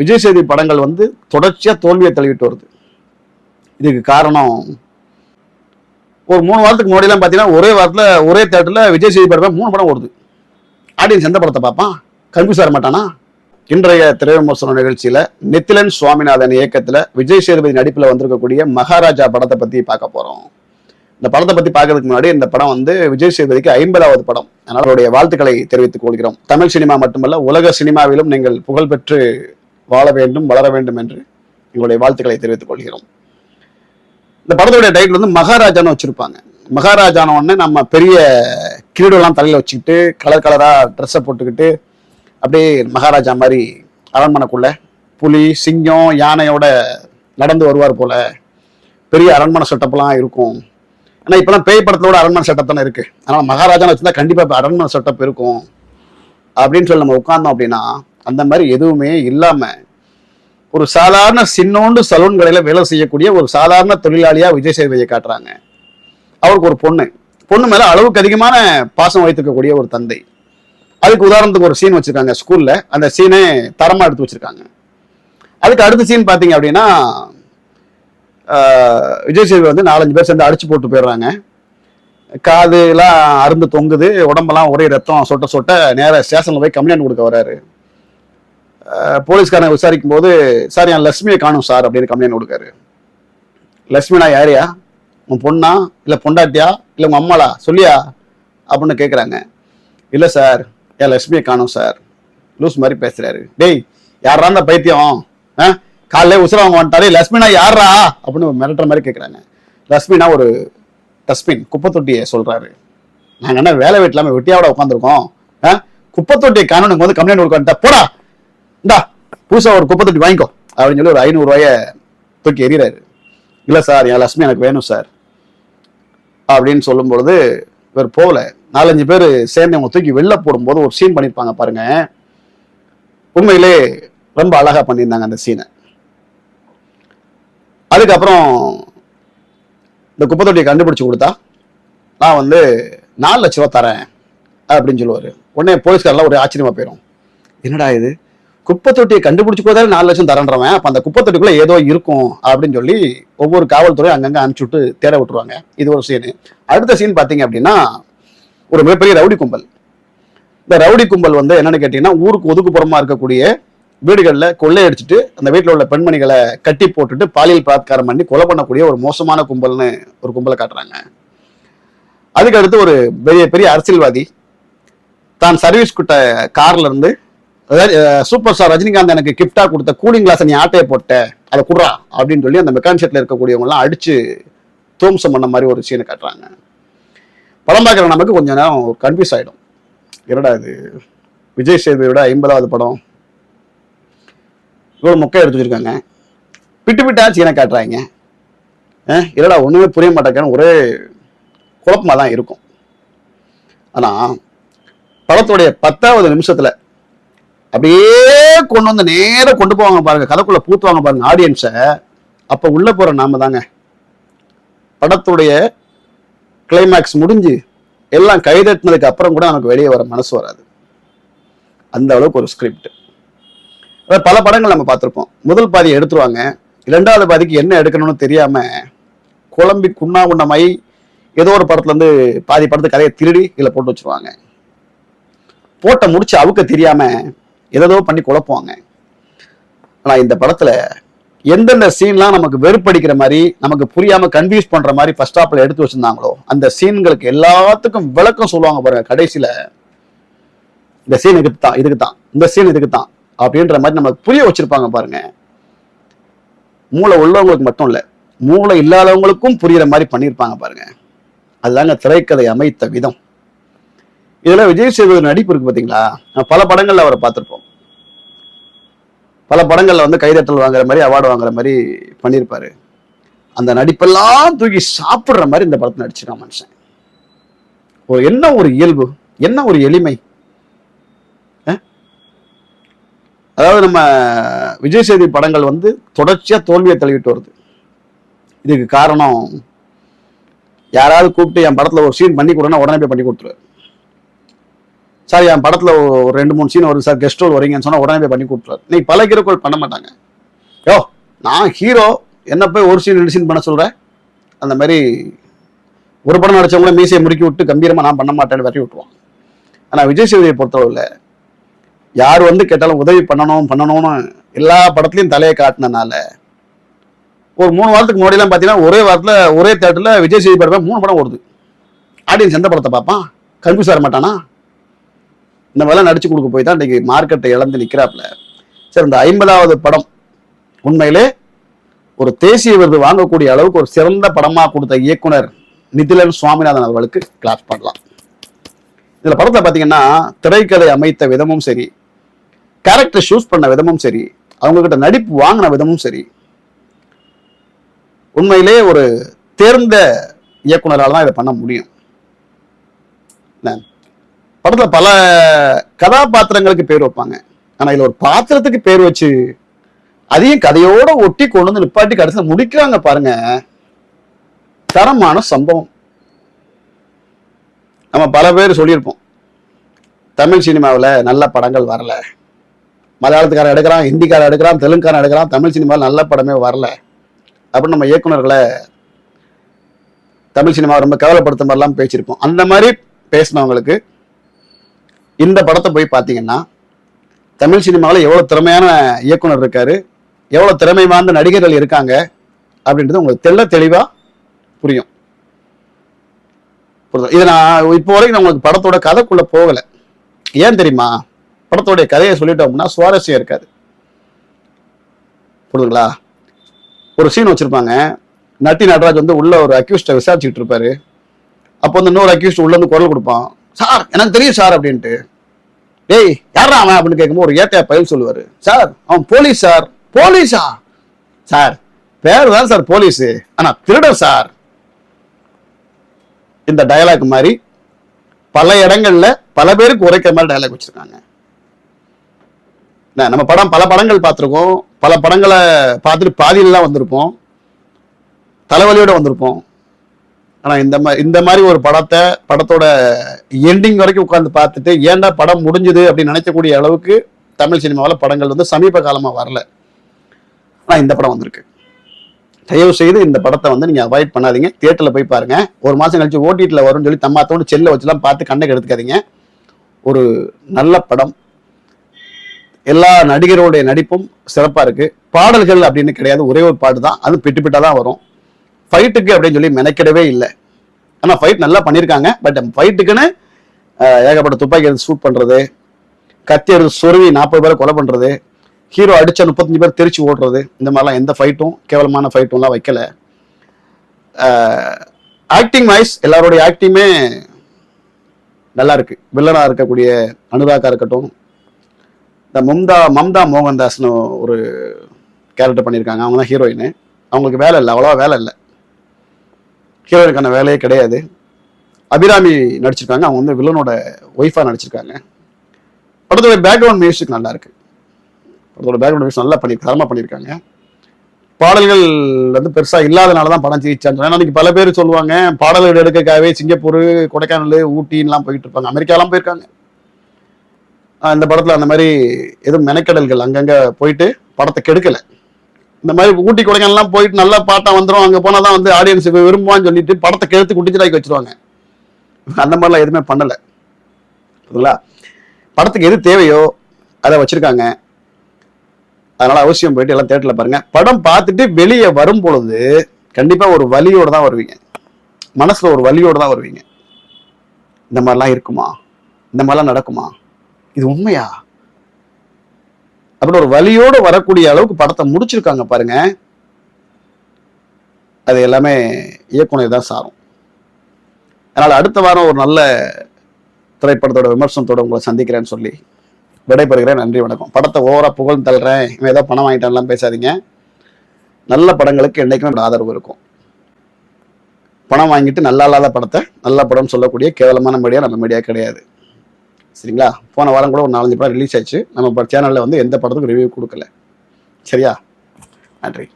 விஜய் சேதி படங்கள் வந்து தொடர்ச்சியாக தோல்வியை தழுவிட்டு வருது. இதுக்கு காரணம் ஒரு மூணு வாரத்துக்கு முன்னாடிலாம் பார்த்தீங்கன்னா ஒரே வாரத்தில் ஒரே தேட்டரில் விஜய் சேதி படம் மூணு படம் ஓடுது. ஆடியன்ஸ் எந்த படத்தை பார்ப்பான்? கன்ஃபியூஸ் ஆக மாட்டானா? இன்றைய திரைவிமர்சன நிகழ்ச்சியில் நித்திலன் சுவாமிநாதன் இயக்கத்தில் விஜய் சேதுபதி நடிப்பில் வந்திருக்கக்கூடிய மகாராஜா படத்தை பற்றி பார்க்க போகிறோம் இந்த படத்தை பற்றி பார்க்கறதுக்கு முன்னாடி இந்த படம் வந்து விஜய் சேதுபதிக்கு ஐம்பதாவது படம். அதனால் அவருடைய வாழ்த்துக்களை தெரிவித்துக் கொள்கிறோம். தமிழ் சினிமா மட்டுமல்ல உலக சினிமாவிலும் நீங்கள் புகழ்பெற்று வாழ வேண்டும் வளர வேண்டும் என்று எங்களுடைய வாழ்த்துக்களை தெரிவித்துக் கொள்கிறோம். இந்த படத்துடைய டைட்டில் வந்து மகாராஜான்னு வச்சிருப்பாங்க. மகாராஜான உடனே நம்ம பெரிய கிரீடெல்லாம் தலையில் வச்சுக்கிட்டு கலர் கலராக ட்ரெஸ்ஸை போட்டுக்கிட்டு அப்படியே மகாராஜா மாதிரி அரண்மனைக்குள்ள புலி சிங்கம் யானையோட நடந்து வருவார் போல. பெரிய அரண்மனை செட்டப்லாம் இருக்கும். ஆனால் இப்போலாம் பேய் படத்தோட அரண்மனை செட்டப் தானே இருக்குது அதனால் மகாராஜான்னு வச்சுருந்தா கண்டிப்பாக அரண்மனை செட்டப் இருக்கும். அப்படின்னு சொல்லி நம்ம உட்கார்ந்தோம் அப்படின்னா அந்த மாதிரி எதுவுமே இல்லாமல் ஒரு சாதாரண சின்னோண்டு சலூன் கடையில் வேலை செய்யக்கூடிய ஒரு சாதாரண தொழிலாளியாக விஜய் சேதுபதியை காட்டுறாங்க. அவருக்கு ஒரு பொண்ணு. பொண்ணு மேலே அளவுக்கு அதிகமான பாசம் வைத்திருக்கக்கூடிய ஒரு தந்தை. அதுக்கு உதாரணத்துக்கு ஒரு சீன் வச்சுருக்காங்க ஸ்கூலில் அந்த சீனே தரமாக எடுத்து வச்சுருக்காங்க. அதுக்கு அடுத்த சீன் பார்த்தீங்க அப்படின்னா விஜய் சேதுபதி வந்து நாலஞ்சு பேர் சேர்ந்து அடிச்சு போட்டு போயிடுறாங்க. காதுலாம் அருந்து தொங்குது. உடம்பெல்லாம் ஒரே ரத்தம் சொட்ட சொட்ட. நேராக ஸ்டேஷனில் போய் கம்ப்ளைண்ட் கொடுக்க வராரு போலீஸ்காரன் விசாரிக்கும் போது சார் என் லட்சுமியை காணும் சார் அப்படின்னு கம்ப்ளைண்ட் கொடுக்காரு. லட்சுமினா யாரையா? உன் பொண்ணா? இல்லை பொண்டாட்டியா? இல்லை உங்கள் அம்மாளா? சொல்லியா? அப்படின்னு கேட்குறாங்க இல்லை சார். என் லட்சுமியை காணும் சார். லூஸ் மாதிரி பேசுகிறாரு டேய் யாரா அந்த பைத்தியம்? ஆ? காலையில உசுரவங்க வந்துட்டாரு. லட்சுமினா யாரா அப்படின்னு மிரட்டுற மாதிரி கேட்குறாங்க லக்ஷ்மினா ஒரு டஸ்ட்பின் குப்பை தொட்டியை நாங்கள் என்ன வேலை வெட்டி இல்லாமல் வெட்டியாவோட உட்காந்துருக்கோம் ஆ? குப்பை தொட்டியை காணும் வந்து கம்ப்ளைண்ட் கொடுக்க வந்துட்டா போடா! இந்தா புதுசாக ஒரு குப்பை தொட்டி வாங்கிக்கோ. அப்படின்னு சொல்லி ஒரு ஐநூறுரூவாய தூக்கி எறிகிறாரு. இல்லை சார் என் லட்சுமி எனக்கு வேணும் சார். அப்படின்னு சொல்லும் பொழுது இவர் போகல. நாலஞ்சு பேர் சேர்ந்து அவங்க தூக்கி வெளில போடும்போது ஒரு சீன் பண்ணியிருப்பாங்க பாருங்க. உண்மையிலே ரொம்ப அழகாக பண்ணியிருந்தாங்க அந்த சீனை அதுக்கப்புறம் இந்த குப்பை தொட்டியை கண்டுபிடிச்சி கொடுத்தா நான் வந்து நாலு லட்ச ரூபா தரேன். அப்படின்னு சொல்லுவார். உடனே போலீஸ்காரெல்லாம் ஒரு ஆச்சரியமா போயிடும் என்னடா இது? குப்பை தொட்டியை கண்டுபிடிச்சு நாலு லட்சம் தரன்றவன். அப்போ அந்த குப்பை தொட்டிக்குள்ள ஏதோ இருக்கும் அப்படின்னு சொல்லி ஒவ்வொரு காவல்துறையும் அங்கங்கே அனுப்பிச்சு விட்டு தேட விட்டுருவாங்க. இது ஒரு சீனு அடுத்த சீன் பார்த்தீங்க அப்படின்னா ஒரு மிகப்பெரிய ரவுடி கும்பல். இந்த ரவுடி கும்பல் வந்து என்னன்னு கேட்டிங்கன்னா ஊருக்கு ஒதுக்குப்புறமா இருக்கக்கூடிய வீடுகளில் கொள்ளையடிச்சிட்டு அந்த வீட்டில் உள்ள பெண்மணிகளை கட்டி போட்டுட்டு பாலியல் பலாத்காரம் பண்ணி கொலை பண்ணக்கூடிய ஒரு மோசமான கும்பல்னு ஒரு கும்பலை காட்டுறாங்க. அதுக்கு அடுத்து ஒரு பெரிய பெரிய அரசியல்வாதி தான் சர்வீஸ் கிட்ட கார்ல இருந்து சூப்பர் ஸ்டார் ரஜினிகாந்த் எனக்கு கிஃப்டா கொடுத்த கூலிங் கிளாஸ் நீ ஆட்டையை போட்ட அதை குடுறா அப்படின்னு சொல்லி அந்த மெக்கானிக் ஷெட்ல இருக்கக்கூடியவங்க அடிச்சு தோம்சம் பண்ண மாதிரி ஒரு சீனை காட்டுறாங்க. படம் பார்க்குற நமக்கு கொஞ்ச நேரம் கன்ஃபியூஸ் ஆகிடும் என்னடா இது? விஜய் சேதுபதியோட ஐம்பதாவது படம். இவ்வளோ மொக்கை எடுத்து வச்சுருக்காங்க. பிட்டு பிட்டா சீனை காட்டுறாங்க. என்னடா ஒன்றுமே புரிய மாட்டேங்கன்னு ஒரே குழப்பமாக தான் இருக்கும். ஆனால் படத்துடைய பத்தாவது நிமிஷத்தில் அப்படியே கொண்டு வந்து நேராக கொண்டு போவாங்க பாருங்க. கதைக்குள்ள பூத்துவாங்க பாருங்க ஆடியன்ஸை அப்போ உள்ள போகிற நாம தாங்க. படத்துடைய கிளைமேக்ஸ் முடிஞ்சு எல்லாம் கைதட்டினதுக்கு அப்புறம் கூட நமக்கு வெளியே வர மனசு வராது. அந்த அளவுக்கு ஒரு ஸ்கிரிப்ட் பல படங்கள் நம்ம பார்த்துருப்போம். முதல் பாதியை எடுத்துருவாங்க. இரண்டாவது பாதிக்கு என்ன எடுக்கணும்னு தெரியாம குழம்பி குண்ணா உண்ணமாய் ஏதோ ஒரு படத்துலேருந்து பாதி படத்து கதையை திருடி இதில் போட்டு வச்சுருவாங்க. போட்ட முடிச்சு அவுக்க தெரியாமல் ஏதோ பண்ணி குழப்புவாங்க. ஆனா இந்த படத்துல எந்தெந்த சீன்லாம் நமக்கு வெறுப்படிக்கிற மாதிரி நமக்கு புரியாம கன்ஃபியூஸ் பண்ற மாதிரி ஃபர்ஸ்ட் ஹாப்ல எடுத்து வச்சிருந்தாங்களோ அந்த சீன்களுக்கு எல்லாத்துக்கும் விளக்கம் சொல்லுவாங்க பாருங்க கடைசியில. இந்த சீன் இதுக்கு தான் இதுக்கு தான் இந்த சீன் இதுக்கு தான் அப்படின்ற மாதிரி நம்ம புரிய வச்சிருப்பாங்க பாருங்க. மூளை உள்ளவங்களுக்கு மட்டும் இல்ல மூளை இல்லாதவங்களுக்கும் புரியுற மாதிரி பண்ணியிருப்பாங்க பாருங்க. அதுதாங்க திரைக்கதை அமைத்த விதம். இதில் விஜய் சேதுபதி நடிப்பு இருக்கு பாத்தீங்களா? பல படங்கள்ல அவரை பார்த்திருப்போம். பல படங்களில் வந்து கைதட்டல் வாங்குற மாதிரி அவார்டு வாங்குற மாதிரி பண்ணியிருப்பாரு அந்த நடிப்பெல்லாம் தூக்கி சாப்பிடுற மாதிரி இந்த படத்தை நடிச்சிருக்கான் மனுஷன். ஒரு என்ன ஒரு இயல்பு? என்ன ஒரு எளிமை? அஹ்? அதாவது நம்ம விஜய் சேதி படங்கள் வந்து தொடர்ச்சியா தோல்வியை தழுவிட்டு வருது. இதுக்கு காரணம் யாராவது கூப்பிட்டு என் படத்துல ஒரு சீன் பண்ணி கொடுன்னா உடனே போய் பண்ணி கொடுத்துருவாரு. சார் என் படத்தில் ஒரு ரெண்டு மூணு சீன் வரும் சார் கெஸ்ட் ரோல் வரீங்கன்னு சொன்னால் உடனே போய் பண்ணி கொடுத்துருவார் நீ பல ஹீரோக்கள் பண்ண மாட்டாங்க. யோ நான் ஹீரோ என்ன போய் ஒரு சீன் ரெண்டு சீன் பண்ண சொல்கிறேன் அந்த மாதிரி ஒரு படம் நடித்தவங்கள மீசையை முறுக்கி விட்டு கம்பீரமாக நான் பண்ண மாட்டேன்னு வரட்டி விட்டுருவாங்க. ஆனால் விஜய் சேதுவை பொறுத்தளவில் யார் வந்து கேட்டாலும் உதவி பண்ணணும் பண்ணணும்னு எல்லா படத்துலையும் தலையை காட்டினனால ஒரு மூணு வாரத்துக்கு முன்னாடிலாம் பார்த்தீங்கன்னா ஒரே வாரத்தில் ஒரே தேட்டரில் விஜய் சேது படமே மூணு படம் ஓடுது. ஆடியன்ஸ் எந்த படத்தை பார்ப்பான்? கன்ஃபியூஸ் ஆக மாட்டானா இந்த மாதிரிலாம் நடிச்சு கொடுக்க போய் தான் இன்னைக்கு மார்க்கெட்டை இழந்து நிற்கிறாப்புல சரி இந்த ஐம்பதாவது படம் உண்மையிலே ஒரு தேசிய விருது வாங்கக்கூடிய அளவுக்கு ஒரு சிறந்த படமா கொடுத்த இயக்குனர் நிதிலன் சுவாமிநாதன் அவர்களுக்கு கிளாஸ் பண்ணலாம். இதில் படத்துல பாத்தீங்கன்னா திரைக்கதை அமைத்த விதமும் சரி கேரக்டர் சூஸ் பண்ண விதமும் சரி அவங்க கிட்ட நடிப்பு வாங்கின விதமும் சரி உண்மையிலே ஒரு தேர்ந்த இயக்குனரால தான் இதை பண்ண முடியும். என்ன? படத்துல பல கதாபாத்திரங்களுக்கு பேர் வைப்பாங்க. ஆனா இதுல ஒரு பாத்திரத்துக்கு பேர் வச்சு அதையும் கதையோட ஒட்டி கொண்டு வந்து நிப்பாட்டி கடைசியில் முடிக்கிறாங்க பாருங்க. தரமான சம்பவம். நம்ம பல பேர் சொல்லியிருப்போம். தமிழ் சினிமாவில் நல்ல படங்கள் வரல. மலையாளத்துக்காரன் எடுக்கிறான் ஹிந்திக்காரன் எடுக்கிறான் தெலுங்குக்காரன் எடுக்கிறான் தமிழ் சினிமாவில் நல்ல படமே வரல. அப்படின்னு நம்ம இயக்குனர்களை தமிழ் சினிமாவை ரொம்ப கவலைப்படுத்த மாதிரிலாம் பேசியிருப்போம். அந்த மாதிரி பேசினவங்களுக்கு இந்த படத்தை போய் பார்த்தீங்கன்னா தமிழ் சினிமாவில் எவ்வளோ திறமையான இயக்குனர் இருக்காரு எவ்வளோ திறமை வாய்ந்த நடிகர்கள் இருக்காங்க அப்படின்றது உங்களுக்கு தெள்ள தெளிவாக புரியும். புரியுதா? இது நான் இப்போ வரைக்கும் நான் உங்களுக்கு படத்தோட கதைக்குள்ள போகலை. ஏன் தெரியுமா? படத்தோடைய கதையை சொல்லிட்டோம் அப்படின்னா சுவாரஸ்யம் இருக்காது. புரியுதுங்களா? ஒரு சீன் வச்சிருப்பாங்க. நட்டி நடராஜ் வந்து உள்ள ஒரு அக்யூஸ்டை விசாரிச்சுட்டு இருப்பாரு. அப்போ வந்து இன்னொரு அக்யூஸ்ட் உள்ள இருந்து குரல் கொடுப்பான். சார் எனக்கு தெரியும் சார் அப்படின்ட்டு. டேய் யாரா அவன்? அப்படின்னு கேட்கும்போது ஒரு ஏத்தையா பயில் சொல்லுவாரு. சார் அவன் போலீஸ் சார். போலீஸா? சார் பேர் தான் சார் போலீஸ். ஆனா திருடர் சார். இந்த டயலாக் மாதிரி பல இடங்கள்ல பல பேருக்கு உரைக்கிற மாதிரி டயலாக் வச்சிருக்காங்க. என்ன, நம்ம படம் பல படங்கள் பார்த்துருக்கோம். பல படங்களை பார்த்துட்டு பாதியிலலாம் வந்திருப்போம். தலைவலியோட வந்திருப்போம். ஆனா இந்த மாதிரி இந்த மாதிரி ஒரு படத்தை படத்தோட எண்டிங் வரைக்கும் உட்காந்து பார்த்துட்டு ஏன்டா படம் முடிஞ்சுது? அப்படின்னு நினைக்கக்கூடிய அளவுக்கு தமிழ் சினிமாவில் படங்கள் வந்து சமீப காலமாக வரல. ஆனால் இந்த படம் வந்திருக்கு. தயவு செய்து இந்த படத்தை வந்து நீங்க அவாய்ட் பண்ணாதீங்க. தியேட்டரில் போய் பாருங்க. ஒரு மாதம் கழிச்சு ஓடிடியில் வரும்னு சொல்லி தம்மாத்தோடு செல்ல வச்சுலாம் பார்த்து கண்ணுக்கு எடுத்துக்காதீங்க ஒரு நல்ல படம். எல்லா நடிகருடைய நடிப்பும் சிறப்பாக இருக்கு. பாடல்கள் அப்படின்னு கிடையாது. ஒரே ஒரு பாட்டு தான். அது பிட்டு பிட்டாக தான் வரும். ஃபைட்டுக்கு அப்படின்னு சொல்லி மெனக்கிடவே இல்லை. ஆனால் ஃபைட் நல்லா பண்ணியிருக்காங்க. பட் ஃபைட்டுக்குன்னு ஏகப்பட்ட துப்பாக்கி எடுத்து ஷூட் பண்ணுறது கத்தி எடுத்து சொருவி நாற்பது பேரை கொலை பண்ணுறது ஹீரோ அடித்த முப்பத்தஞ்சு பேர் தெரிச்சு ஓடுறது இந்த மாதிரிலாம் எந்த ஃபைட்டும் கேவலமான ஃபைட்டும்லாம் வைக்கல. ஆக்டிங் வைஸ் எல்லாருடைய ஆக்டிங்குமே நல்லா இருக்கு. வில்லனாக இருக்கக்கூடிய அனுராக்கா இருக்கட்டும் இந்த மும்தா மம்தா மோகன்தாஸ்னு ஒரு கேரக்டர் பண்ணியிருக்காங்க. அவங்க தான் ஹீரோயின் அவங்களுக்கு வேலை இல்லை அவ்வளோவா வேலை இல்லை. ஹீரோயினுக்கான வேலையே கிடையாது. அபிராமி நடிச்சிருக்காங்க. அவங்க வந்து வில்லனோட ஒய்ஃபாக நடிச்சிருக்காங்க. படத்தோட பேக்ரவுண்ட் மியூசிக் நல்லா இருக்கு படத்தோட பேக்ரவுண்ட் மியூசிக் நல்லா பண்ணி தரமாக பண்ணியிருக்காங்க பாடல்கள் வந்து பெருசாக இல்லாதனால தான் படம் ஜெயிச்சான்னு சொன்னா இன்னைக்கு பல பேர் சொல்லுவாங்க பாடல்கள் எடுக்கக்காகவே சிங்கப்பூர் கொடைக்கானல் ஊட்டின்லாம் போயிட்டு இருப்பாங்க. அமெரிக்காலாம் போயிருக்காங்க. இந்த படத்தில் அந்த மாதிரி எதுவும் மெனக்கடல்கள் அங்கங்கே போயிட்டு படத்தை கெடுக்கலை. இந்த மாதிரி ஊட்டி கொடைக்கானல்லாம் போயிட்டு பார்த்தா வந்துடும் அங்கே போனால் தான் வந்து ஆடியன்ஸுக்கு விரும்புவான்னு சொல்லிட்டு படத்தை கெடுத்து குட்டிச்சலாக்கி வச்சிருவாங்க. அந்த மாதிரிலாம் எதுவுமே பண்ணல. புரியுதுங்களா படத்துக்கு எது தேவையோ அதை வச்சிருக்காங்க. அதனால அவசியம் போயிட்டு எல்லாம் தேட்டரில் பாருங்க. படம் பார்த்துட்டு வெளியே வரும் பொழுது கண்டிப்பா ஒரு வலியோட தான் வருவீங்க. மனசுல ஒரு வலியோட தான் வருவீங்க. இந்த மாதிரிலாம் இருக்குமா? இந்த மாதிரிலாம் நடக்குமா? இது உண்மையா? அப்படின்னு ஒரு வலியோடு வரக்கூடிய அளவுக்கு படத்தை முடிச்சிருக்காங்க பாருங்க. அது எல்லாமே இயக்குனர் தான் சாரும். அதனால் அடுத்த வாரம் ஒரு நல்ல திரைப்படத்தோட விமர்சனத்தோட உங்களை சந்திக்கிறேன்னு சொல்லி விடைபெறுகிறேன். நன்றி வணக்கம். படத்தை ஓவராக புகழ்ந்து தள்ளுறேன். இவன் ஏதோ பணம் வாங்கிட்டான்லாம் பேசாதீங்க. நல்ல படங்களுக்கு என்றைக்குமே என்னோட ஆதரவு இருக்கும். பணம் வாங்கிட்டு நல்லா இல்லாத படத்தை நல்ல படம் சொல்லக்கூடிய கேவலமான மீடியா நம்ம மீடியா கிடையாது. சரிங்களா? போன வாரம் கூட ஒரு நாலஞ்சு படம் ரிலீஸ் ஆச்சு நம்ம சேனலில் வந்து எந்த படத்துக்கும் ரிவ்யூ கொடுக்கல. சரியா? நன்றி.